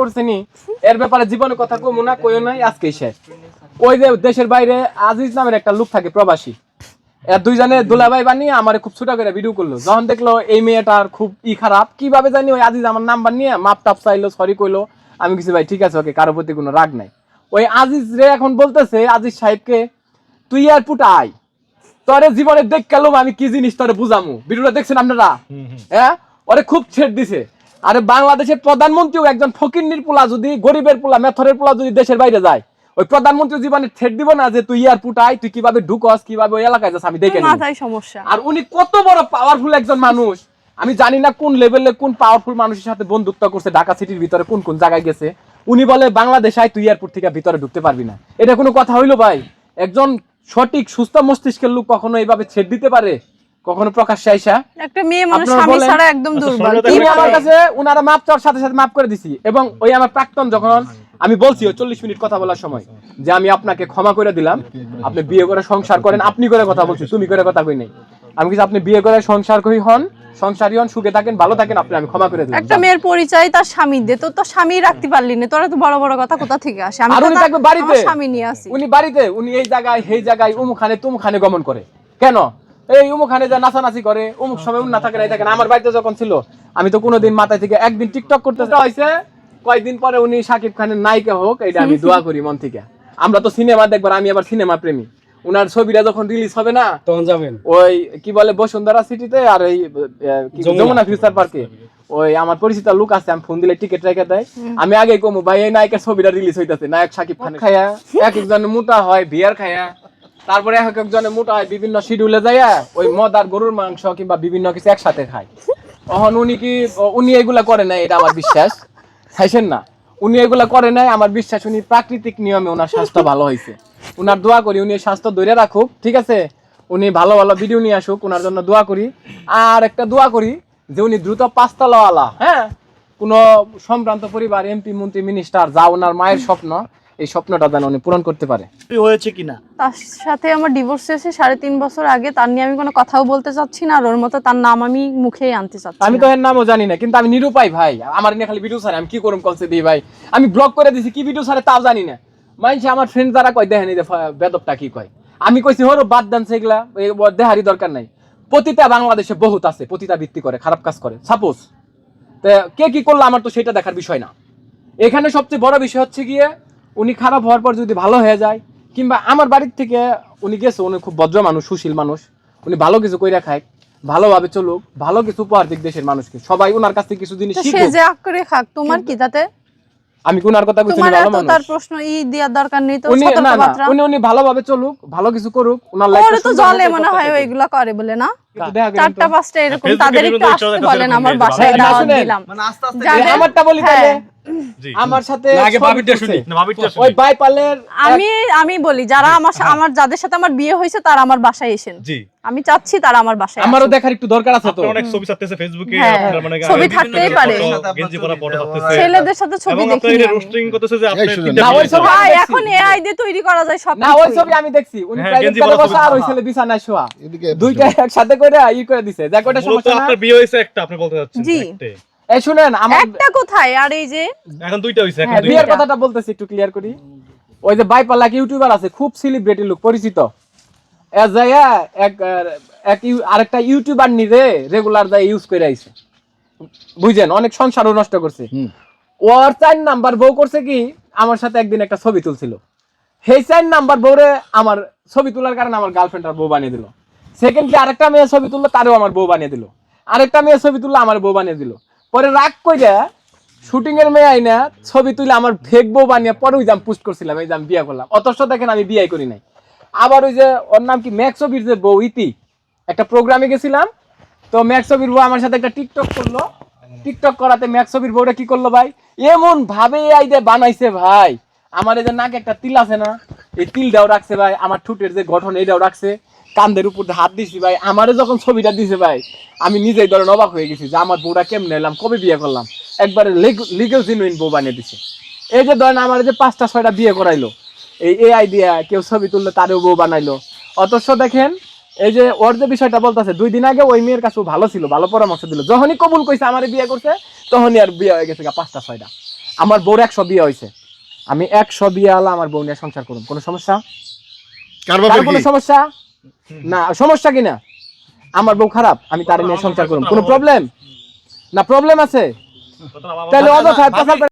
করছে নি এর ব্যাপারে জীবনে কথা কমু না কইও নাই আজকেই শেষ। ওই যে দেশের বাইরে আজিজ নামের একটা লোক থাকে প্রবাসী। এর দুইজনে দুলাভাই বানিয়ে আমার খুব ছোট করে ভিডিও করল। যখন দেখল এই মেয়েটার খুব ই খারাপ কীভাবে জানি ওই আজিজ আমার নাম্বার নিয়ে মাপ টাপ চাইলো সরি কইলো। আমি কিছু ভাই ঠিক আছে ওকে কারোর প্রতি কোনো রাগ নাই। ওই আজিজ রে এখন বলতেছে আজিজ সাহেবকে তুই এয়ারপোর্ট আয়। তোরে জীবনে দেখ আমি কি জিনিস তোরে বুঝামু। ভিডিওটা দেখছেন আপনারা? হ্যাঁ? ওরে খুব ছেড় দিছে। আরে বাংলাদেশের প্রধানমন্ত্রীও একজন ফকিন্নির পোলা যদি গরিবের পোলা মেথরের পোলা যদি দেশের বাইরে যায় ওই প্রধানমন্ত্রী জীবনে ছেড় দিব না যে তুই এয়ারপোর্ট আয় তুই কীভাবে ঢুকস কীভাবে ওই এলাকায় যাস আমি দেখে সমস্যা। আর উনি কত বড় পাওয়ারফুল একজন মানুষ। আমি জানি না কোন লেভেলে কোন পাওয়ারফুল মানুষের সাথে বন্ধুত্ব করছে ঢাকা সিটির ভিতরে কোন কোন জায়গায় গেছে। উনি বলে বাংলাদেশ আয় তুই এয়ারপোর্ট থেকে ভিতরে ঢুকতে পারবি না। এটা কোনো কথা হইল ভাই? একজন সঠিক সুস্থ মস্তিষ্কের লোক কখনো এইভাবে ছেড় দিতে পারে? কখনো প্রকাশ্যে আইসা? একটা মেয়ে মানুষ স্বামী ছাড়া একদম আচ্ছা, দুর্বল। কি আমার কাছে উনারা মাপ চাওয়ার সাথে সাথে মাপ করে দিছি। এবং ওই আমার প্রাক্তন যখন আমি বলছি ওই চল্লিশ মিনিট কথা বলার সময় যে আমি আপনাকে ক্ষমা করে দিলাম। আপনি বিয়ে করে সংসার করেন আপনি করে কথা বলছি তুমি করে কথা কই নাই। আমি কিছু আপনি বিয়ে করে সংসার করি হন সংসারী হন সুখে থাকেন ভালো থাকেন আপনি আমি ক্ষমা করে দিলাম। একটা মেয়ের পরিচয় তার স্বামী দে তো তো স্বামী রাখতে পারলি না তোরা তো বড় বড় কথা কোথা থেকে আসে? আমি তো উনি থাকবে বাড়িতে। স্বামী নিয়ে আসি। উনি বাড়িতে উনি এই জায়গায় সেই জায়গায় উমুখানে তুমখানে গমন করে। কেন? এই উমুখানে যা নাচানাচি করে উমুক সময় উনি না থাকে নাই থাকে আমার বাড়িতে যখন ছিল আমি তো কোনোদিন মাথায় থেকে একদিন টিকটক করতে হয়েছে কয়েকদিন পরে উনি সাকিব খানের নায়িকা হোক এটা আমি দোয়া করি মন থেকে। আমরা তো সিনেমা দেখবার আমি আবার সিনেমা প্রেমী। উনার ছবিটা যখন রিলিজ হবে না তখন যাবেন। ওই কি বলে বসুন্ধরা সিটিতে আর এই। যমুনা ফিউচার পার্কে। ওই আমার পরিচিত লোক আছে আমি ফোন দিলে টিকিট রেখে দেয়। আমি আগে কমু ভাই এই নায়কের ছবিটা রিলিজ হইতাছে নায়ক সাকিব খান খায়া। এক একজন মোটা হয় বিয়ার খায়া। তারপরে এক একজনে মোটা হয় বিভিন্ন শিডিউলে যাইয়া ওই মদ আর গরুর মাংস কিংবা বিভিন্ন কিছু একসাথে খায়। তখন উনি কি উনি এগুলা করে নাই, এটা আমার বিশ্বাস। খাইছেন না? উনি এগুলা করে নাই, আমার বিশ্বাস উনি প্রাকৃতিক নিয়মে ওনার স্বাস্থ্য ভালো হয়েছে উনার দোয়া করি, উনি স্বাস্থ্য ধরে রাখুক, ঠিক আছে? উনি ভালো ভালো ভিডিও নিয়ে আসুক ওনার জন্য দোয়া করি। আর একটা দোয়া করি যে উনি দ্রুত পাঁচতলাওয়ালা হ্যাঁ? কোনো সম্ভ্রান্ত পরিবার এমপি মন্ত্রী মিনিস্টার যা ওনার মায়ের স্বপ্ন এই স্বপ্নটা যেন উনি পূরণ করতে পারে। হয়েছে কিনা? তার সাথে আমার ডিভোর্স হয়েছে সাড়ে তিন বছর আগে তার নিয়ে আমি কোনো কথাও বলতে চাচ্ছি না আর ওর মতো তার নাম আমি মুখেই আনতে চাচ্ছি আমি তো এর নামও জানি না কিন্তু আমি নিরুপায় ভাই। আমার নিয়ে খালি ভিডিও ছাড়ে আমি কি করুম কলসে দিই ভাই? আমি ব্লক করে দিছি কি ভিডিও ছাড়ে তাও জানি না। মানছে আমার ফ্রেন্ড যারা কয় দেখেনি বেদবটা কি কয়? আমি কইছি হরো বাদ দেন সেগুলা দেহারি দরকার নাই। পতিতা বাংলাদেশে বহুত আছে পতিতা ভিত্তি করে খারাপ কাজ করে। সাপোজ কে কি করল আমার তো সেটা দেখার বিষয় না। এখানে সবচেয়ে বড় বিষয় হচ্ছে গিয়ে উনি খারাপ হওয়ার পর যদি ভালো হয়ে যায় কিংবা আমার বাড়ির থেকে উনি গেছে উনি খুব ভদ্র মানুষ সুশীল মানুষ উনি ভালো কিছু কইরা খায় ভালোভাবে চলুক ভালো কিছু উপহার দিক দেশের মানুষকে। সবাই ওনার কাছ থেকে কিছু জিনিস সে যে করে খাক তোমার কি তাতে? আমি কি ওনার কথা কইছি? ভালো মানুষ তার প্রশ্ন ই দেওয়ার দরকার নেই তো উনি না না উনি উনি ভালোভাবে চলুক ভালো কিছু করুক ওনার ওরে তো জলে মনে হয় ওইগুলা করে বলে না? চারটা পাঁচটা এরকম তাদের একটু আসতে বলেন আমার বাসায় হ্যাঁ, দাওয়াত দিলাম। মানে আস্তে আস্তে আমারটা বলি তাহলে হ্যাঁ। জি আমার সাথে আগে শুনি। না ভাবিটা শুনি। ওই বাইপালের আমি আমি বলি যারা আমার আমার যাদের সাথে আমার বিয়ে হয়েছে তারা আমার বাসায় এসেন। জি। আমি চাচ্ছি তারা আমার বাসায় আমারও দেখার একটু দরকার আছে তো। অনেক ছবি ছাড়তেছে ফেসবুকে হ্যাঁ, আপনার মানে ছবি থাকতেই পারে। গেঞ্জি পরা ফটো থাকতেছে। ছেলেদের সাথে ছবি দেখি আপনার এটা রোস্টিং করতেছে যে আপনি তিনটা না, ওই ছবি-। এখন এআই দিয়ে তৈরি করা যায় সব না ওই ছবি আমি দেখছি। উনি হ্যাঁ, প্রাইভেট কারে পরা আর ওই ছেলে বিছানায় শোয়া। দুইটা। একসাথে করে ই করে দিছে। যা কয়টা সমস্যা না? আপনার বিয়ে হয়েছে একটা আপনি বলতে চাচ্ছেন জি। এই শুনেন আমার একটা কোথায়? আর এই যে এখন দুইটা হয়েছে এখন হ্যাঁ, বিয়ের কথাটা বলতেছি একটু ক্লিয়ার করি। ওই যে ইউটিউবার আছে খুব সেলিব্রিটি লোক পরিচিত। এ এক এক আরেকটা ইউটিউবার নিরে রেগুলার ইউজ করে আইছে। বুঝছেন? অনেক সংসারও নষ্ট করছে। ওর চার নাম্বার বউ করছে কি আমার সাথে একদিন একটা ছবি তুলছিল। সেই চার নাম্বার বউরে আমার ছবি তোলার কারণে আমার গার্লফ্রেন্ড আর বউ বানিয়ে দিল। সেকেন্ড কি আরেকটা মেয়ে ছবি তুললো তারও আমার বউ বানিয়ে দিল। আরেকটা মেয়ে ছবি তুললো আমার বউ বানিয়ে দিল। পরে রাগ কইরা শুটিং এর মেয়ে আইনা ছবি তুলে আমার ফেক বউ বানিয়ে পরে ওই যে আমি পোস্ট করছিলাম, এই যে আমি বিয়ে করলাম। অথচ দেখেন আমি বিয়ে করি নাই। আবার ওই যে ওর নাম কি ম্যাক্সবির যে বউ, ইতি? একটা প্রোগ্রামে গেছিলাম, তো ম্যাক্সবির বউ আমার সাথে একটা টিকটক করল। টিকটক করাতে ম্যাক্সবির বউটা কি করল ভাই? এমন ভাবে এই যে বানাইছে ভাই। আমার এই যে নাকে একটা তিল আছে না, এই তিলটাও রাখছে ভাই, আমার ঠুটের যে গঠন, এইটাও রাখছে। কান্দের উপর হাত দিছি ভাই। আমারও যখন ছবিটা দিছে ভাই আমি নিজেই ধরেন অবাক হয়ে গেছি যে আমার বউটা কেমনে এলাম কবে বিয়ে করলাম? একবারে লিগেল জেনুইন বউ বানিয়ে দিছে। এই যে ধরেন আমার যে পাঁচটা ছয়টা বিয়ে করাইলো এই এ আইডিয়া কেউ ছবি তুললে তারও বউ বানাইলো। অথচ দেখেন এই যে ওর যে বিষয়টা বলতেছে দুই দিন আগে ওই মেয়ের কাছে ভালো ছিল ভালো পরামর্শ দিল। যখনই কবুল কইছে আমার বিয়ে করছে তখনই আর বিয়ে হয়ে গেছে গা পাঁচটা ছয়টা। আমার বউর একশো বিয়ে হয়েছে আমি একশো বিয়ে আলা আমার বউ নিয়ে সংসার করুন কোনো সমস্যা? কার কোনো সমস্যা? না সমস্যা কিনা আমার বউ খারাপ আমি তার নিয়ে সঞ্চার করুন কোনো প্রবলেম না প্রবলেম আছে? তাহলে অযথা